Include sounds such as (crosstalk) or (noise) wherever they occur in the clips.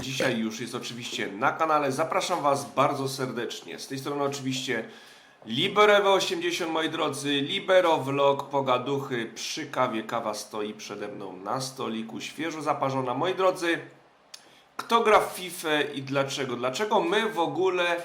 Dzisiaj już jest oczywiście na kanale. Zapraszam Was bardzo serdecznie. Z tej strony oczywiście Libero 80 moi drodzy, Libero Vlog, pogaduchy przy kawie. Kawa stoi przede mną na stoliku, świeżo zaparzona. Moi drodzy, kto gra w FIFA i dlaczego? Dlaczego my w ogóle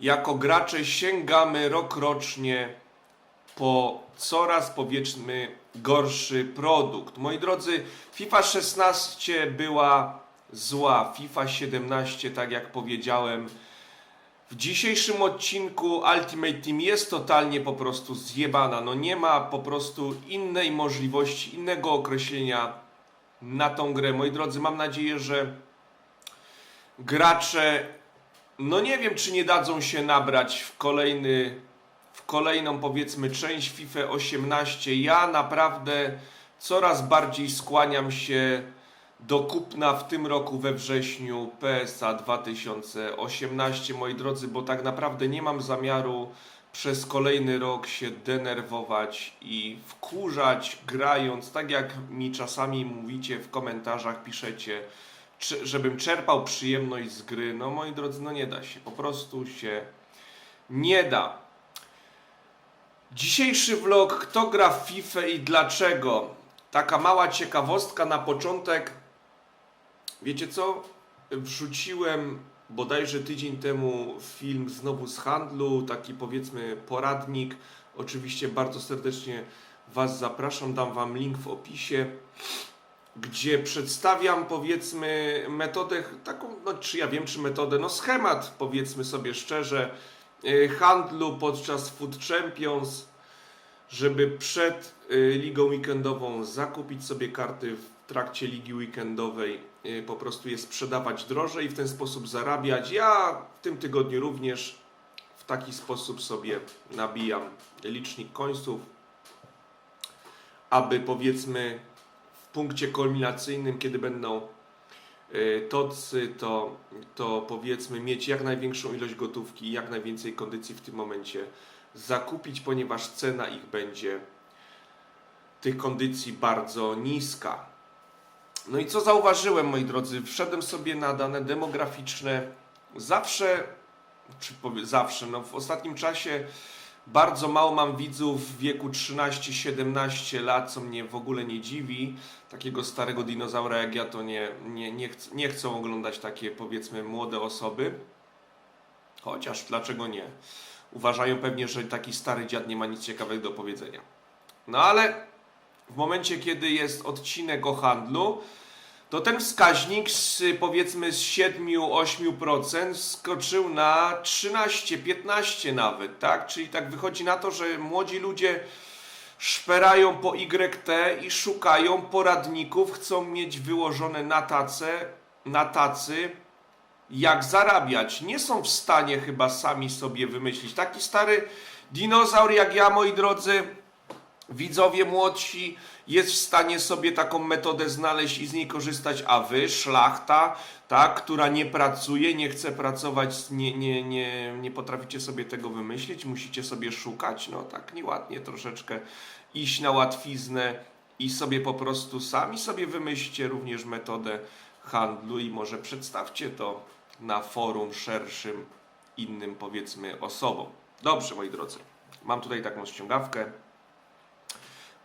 jako gracze sięgamy rokrocznie po coraz powiedzmy gorszy produkt. Moi drodzy, FIFA 16 była zła, FIFA 17, tak jak powiedziałem. W dzisiejszym odcinku Ultimate Team jest totalnie po prostu zjebana. No nie ma po prostu innej możliwości, innego określenia na tą grę. Moi drodzy, mam nadzieję, że gracze, no nie wiem, czy nie dadzą się nabrać w kolejny w kolejną powiedzmy część FIFA 18. Ja naprawdę coraz bardziej skłaniam się do kupna w tym roku we wrześniu PSA 2018, moi drodzy, bo tak naprawdę nie mam zamiaru przez kolejny rok się denerwować i wkurzać grając, tak jak mi czasami mówicie w komentarzach, piszecie, żebym czerpał przyjemność z gry. No moi drodzy, no nie da się, po prostu się nie da. Dzisiejszy vlog, kto gra w FIFA i dlaczego? Taka mała ciekawostka na początek. Wiecie co? Wrzuciłem bodajże tydzień temu film znowu z handlu, taki powiedzmy poradnik. Oczywiście bardzo serdecznie Was zapraszam, dam Wam link w opisie, gdzie przedstawiam powiedzmy metodę taką, no czy ja wiem czy metodę, no schemat powiedzmy sobie szczerze, handlu podczas Food Champions, żeby przed y, ligą weekendową zakupić sobie karty w trakcie ligi weekendowej, y, po prostu je sprzedawać drożej i w ten sposób zarabiać. Ja w tym tygodniu również w taki sposób sobie nabijam licznik końców, aby powiedzmy w punkcie kulminacyjnym, kiedy będą y, tocy, to, to powiedzmy mieć jak największą ilość gotówki jak najwięcej kondycji w tym momencie zakupić, ponieważ cena ich będzie tych kondycji bardzo niska. No i co zauważyłem, moi drodzy? Wszedłem sobie na dane demograficzne. Zawsze, czy zawsze, no w ostatnim czasie bardzo mało mam widzów w wieku 13-17 lat, co mnie w ogóle nie dziwi. Takiego starego dinozaura jak ja to nie, nie, nie, nie chcą oglądać takie powiedzmy młode osoby. Chociaż dlaczego nie? Uważają pewnie, że taki stary dziad nie ma nic ciekawego do powiedzenia. No ale w momencie, kiedy jest odcinek o handlu, to ten wskaźnik z powiedzmy z 7-8% skoczył na 13-15 nawet, tak? Czyli tak wychodzi na to, że młodzi ludzie szperają po YT i szukają poradników, chcą mieć wyłożone na tacę, na tacy, jak zarabiać. Nie są w stanie chyba sami sobie wymyślić. Taki stary dinozaur jak ja, moi drodzy, widzowie młodsi, jest w stanie sobie taką metodę znaleźć i z niej korzystać, a wy, szlachta, tak, która nie pracuje, nie chce pracować, nie, nie, nie, nie potraficie sobie tego wymyślić, musicie sobie szukać, no tak nieładnie troszeczkę iść na łatwiznę i sobie po prostu sami sobie wymyślcie również metodę handlu i może przedstawcie to na forum szerszym innym powiedzmy osobom. Dobrze, moi drodzy. Mam tutaj taką ściągawkę.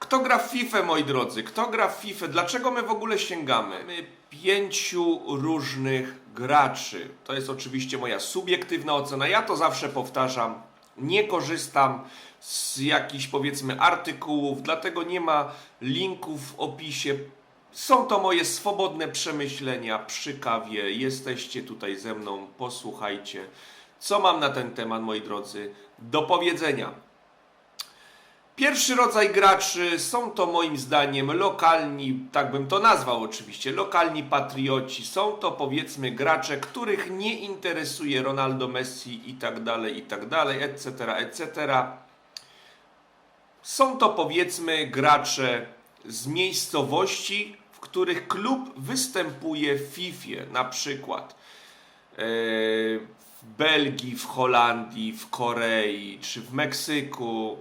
Kto gra w FIFA, moi drodzy? Kto gra w FIFA? Dlaczego my w ogóle sięgamy? My pięciu różnych graczy. To jest oczywiście moja subiektywna ocena. Ja to zawsze powtarzam. Nie korzystam z jakichś powiedzmy artykułów, dlatego nie ma linków w opisie. Są to moje swobodne przemyślenia przy kawie. Jesteście tutaj ze mną, posłuchajcie, co mam na ten temat, moi drodzy, do powiedzenia. Pierwszy rodzaj graczy są to moim zdaniem lokalni, tak bym to nazwał oczywiście, lokalni patrioci. Są to powiedzmy gracze, których nie interesuje Ronaldo, Messi i tak dalej, i tak dalej, etc., etc. Są to powiedzmy gracze z miejscowości, w których klub występuje w FIFA, na przykład e, w Belgii, w Holandii, w Korei czy w Meksyku.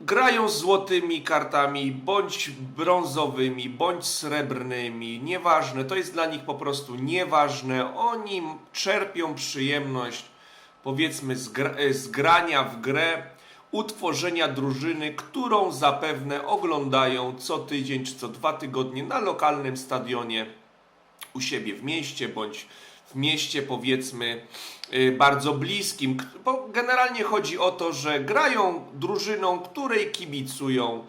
Grają złotymi kartami, bądź brązowymi, bądź srebrnymi, nieważne, to jest dla nich po prostu nieważne. Oni czerpią przyjemność, powiedzmy, z, e, z grania w grę, utworzenia drużyny, którą zapewne oglądają co tydzień czy co dwa tygodnie na lokalnym stadionie u siebie w mieście bądź w mieście powiedzmy y, bardzo bliskim, bo generalnie chodzi o to, że grają drużyną, której kibicują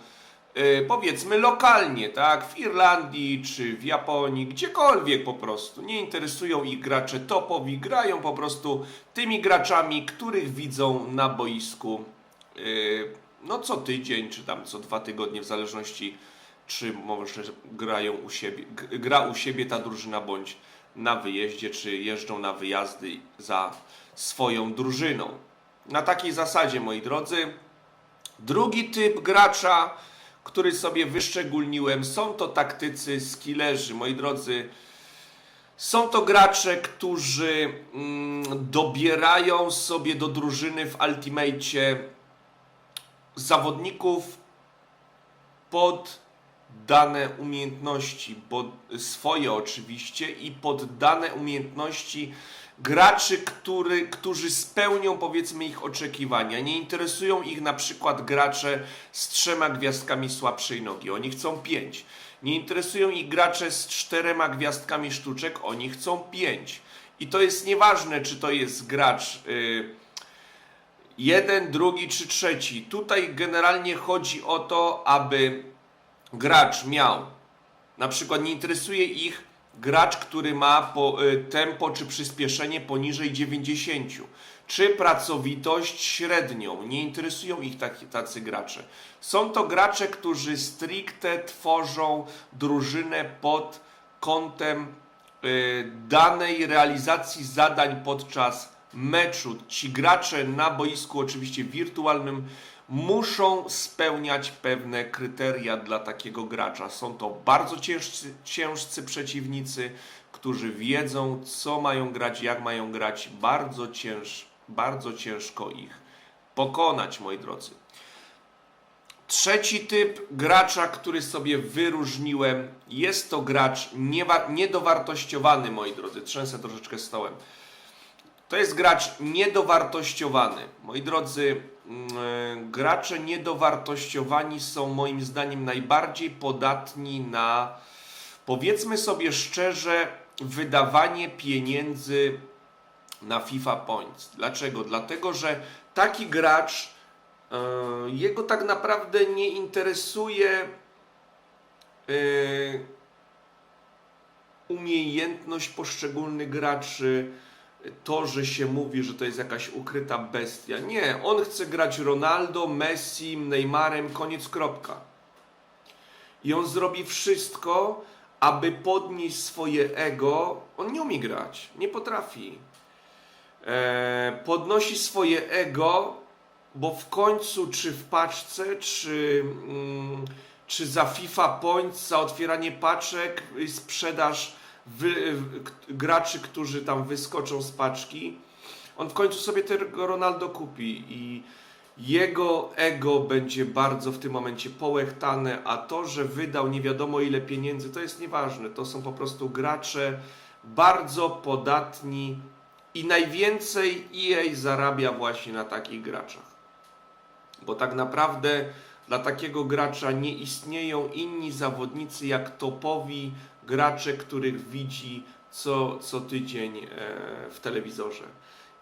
y, powiedzmy lokalnie, tak, w Irlandii czy w Japonii, gdziekolwiek po prostu. Nie interesują ich gracze topowi, grają po prostu tymi graczami, których widzą na boisku y, no co tydzień, czy tam co dwa tygodnie, w zależności czy może grają u siebie, gra u siebie ta drużyna, bądź na wyjeździe, czy jeżdżą na wyjazdy za swoją drużyną. Na takiej zasadzie, moi drodzy. Drugi typ gracza, który sobie wyszczególniłem, są to taktycy skillerzy, moi drodzy. Są to gracze, którzy mm, dobierają sobie do drużyny w Ultimate zawodników pod dane umiejętności, bo swoje oczywiście i pod dane umiejętności graczy, który, którzy spełnią powiedzmy ich oczekiwania. Nie interesują ich na przykład gracze z trzema gwiazdkami słabszej nogi, oni chcą pięć. Nie interesują ich gracze z czterema gwiazdkami sztuczek, oni chcą pięć. I to jest nieważne, czy to jest gracz. Yy, jeden, drugi czy trzeci. Tutaj generalnie chodzi o to, aby gracz miał, na przykład nie interesuje ich gracz, który ma po, y, tempo czy przyspieszenie poniżej 90, czy pracowitość średnią. Nie interesują ich taki, tacy gracze. Są to gracze, którzy stricte tworzą drużynę pod kątem y, danej realizacji zadań podczas meczu. Ci gracze na boisku, oczywiście wirtualnym, muszą spełniać pewne kryteria dla takiego gracza. Są to bardzo ciężcy, ciężcy przeciwnicy, którzy wiedzą, co mają grać, jak mają grać. Bardzo, cięż, bardzo ciężko ich pokonać, moi drodzy. Trzeci typ gracza, który sobie wyróżniłem, jest to gracz niedowartościowany, moi drodzy. Trzęsę troszeczkę stołem. To jest gracz niedowartościowany. Moi drodzy, mm, e, gracze niedowartościowani są moim zdaniem najbardziej podatni na, powiedzmy sobie szczerze, wydawanie pieniędzy na FIFA Points. Dlaczego? Dlatego, że taki gracz, e, jego tak naprawdę nie interesuje e, umiejętność poszczególnych graczy, to, że się mówi, że to jest jakaś ukryta bestia. Nie, on chce grać Ronaldo, Messi, Neymarem, koniec, kropka. I on zrobi wszystko, aby podnieść swoje ego. On nie umie grać, nie potrafi. E, podnosi swoje ego, bo w końcu, czy w paczce, czy, mm, czy za FIFA Points, za otwieranie paczek, y, sprzedaż wy, graczy, którzy tam wyskoczą z paczki, on w końcu sobie tego Ronaldo kupi i jego ego będzie bardzo w tym momencie połechtane, a to, że wydał nie wiadomo ile pieniędzy, to jest nieważne. To są po prostu gracze bardzo podatni i najwięcej EA zarabia właśnie na takich graczach. Bo tak naprawdę dla takiego gracza nie istnieją inni zawodnicy jak topowi gracze, których widzi co, co tydzień e, w telewizorze.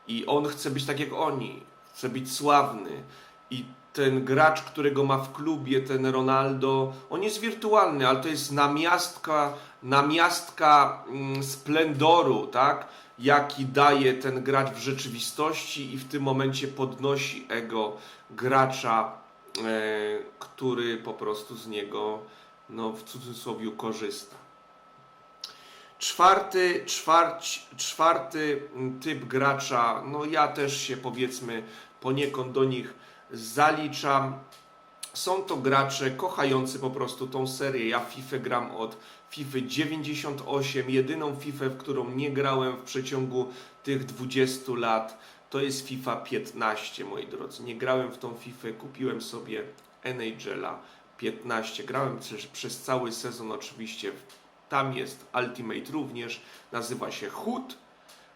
I on chce być tak jak oni, chce być sławny. I ten gracz, którego ma w klubie, ten Ronaldo, on jest wirtualny, ale to jest namiastka, namiastka mm, splendoru, tak? Jaki daje ten gracz w rzeczywistości i w tym momencie podnosi ego gracza, e, który po prostu z niego, no w cudzysłowie, korzysta. Czwarty, czwarć, czwarty typ gracza, no ja też się powiedzmy poniekąd do nich zaliczam. Są to gracze kochający po prostu tą serię. Ja w FIFA gram od FIFA 98. Jedyną FIFA, w którą nie grałem w przeciągu tych 20 lat, to jest FIFA 15, moi drodzy. Nie grałem w tą FIFA, kupiłem sobie NHL 15. Grałem przez, przez cały sezon oczywiście. Tam jest Ultimate również. Nazywa się HUT.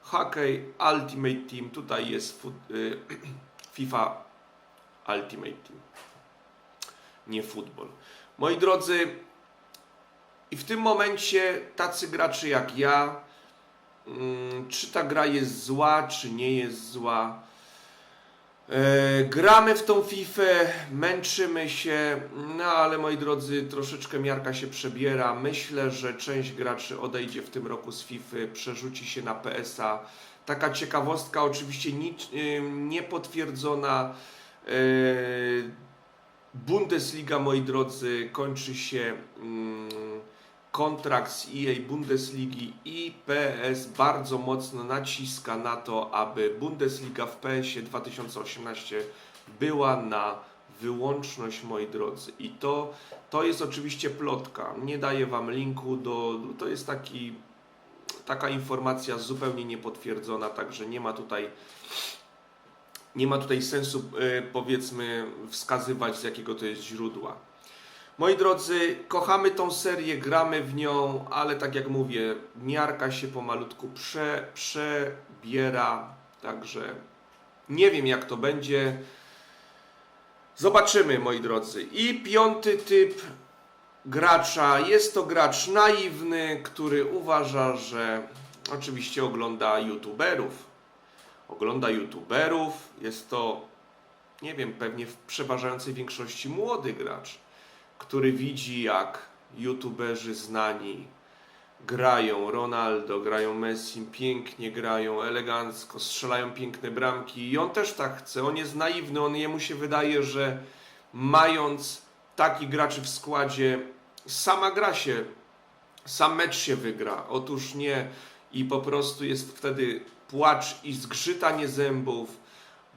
Hockey Ultimate Team. Tutaj jest y, (clears throat) FIFA Ultimate Team. Nie futbol. Moi drodzy, i w tym momencie tacy gracze jak ja, mm, czy ta gra jest zła, czy nie jest zła. E, gramy w tą FIFA, męczymy się, no ale moi drodzy, troszeczkę miarka się przebiera. Myślę, że część graczy odejdzie w tym roku z FIFA, przerzuci się na PSA. Taka ciekawostka, oczywiście y, niepotwierdzona. E, Bundesliga, moi drodzy, kończy się mm, kontrakt z EA Bundesligi i PS bardzo mocno naciska na to, aby Bundesliga w PS-ie 2018 była na wyłączność, moi drodzy. I to, to jest oczywiście plotka. Nie daję Wam linku do... To jest taki, taka informacja zupełnie niepotwierdzona, także nie ma tutaj nie ma tutaj sensu, y, powiedzmy, wskazywać z jakiego to jest źródła. Moi drodzy, kochamy tą serię, gramy w nią, ale tak jak mówię, miarka się pomalutku prze, przebiera, także nie wiem jak to będzie. Zobaczymy, moi drodzy. I piąty typ gracza jest to gracz naiwny, który uważa, że oczywiście ogląda youtuberów. Ogląda youtuberów, jest to, nie wiem, pewnie w przeważającej większości młody gracz który widzi, jak youtuberzy znani grają, Ronaldo, grają Messi, pięknie grają, elegancko, strzelają piękne bramki. I on też tak chce, on jest naiwny, on jemu się wydaje, że mając takich graczy w składzie, sama gra się, sam mecz się wygra. Otóż nie. I po prostu jest wtedy płacz i zgrzytanie zębów,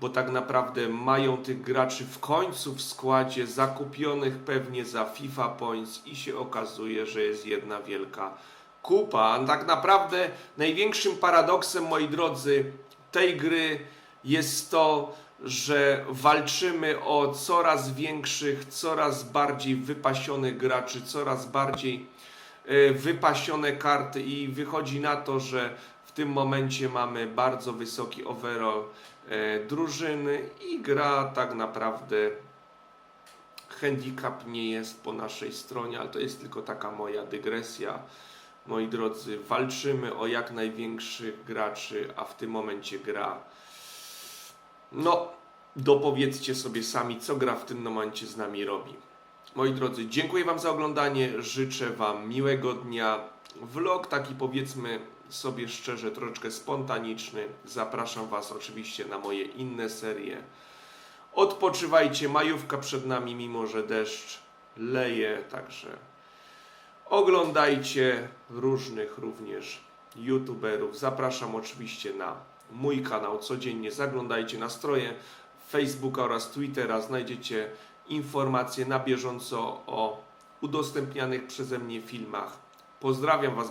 bo tak naprawdę mają tych graczy w końcu w składzie zakupionych pewnie za FIFA Points i się okazuje, że jest jedna wielka kupa. Tak naprawdę największym paradoksem, moi drodzy, tej gry jest to, że walczymy o coraz większych, coraz bardziej wypasionych graczy, coraz bardziej e, wypasione karty i wychodzi na to, że w tym momencie mamy bardzo wysoki overall drużyny i gra tak naprawdę handicap nie jest po naszej stronie, ale to jest tylko taka moja dygresja. Moi drodzy, walczymy o jak największych graczy, a w tym momencie gra. No, dopowiedzcie sobie sami, co gra w tym momencie z nami robi. Moi drodzy, dziękuję Wam za oglądanie. Życzę Wam miłego dnia. Vlog taki powiedzmy sobie szczerze, troszeczkę spontaniczny. Zapraszam Was oczywiście na moje inne serie. Odpoczywajcie, majówka przed nami, mimo że deszcz leje, także oglądajcie różnych również youtuberów. Zapraszam oczywiście na mój kanał codziennie. Zaglądajcie na stroje Facebooka oraz Twittera. Znajdziecie informacje na bieżąco o udostępnianych przeze mnie filmach. Pozdrawiam Was.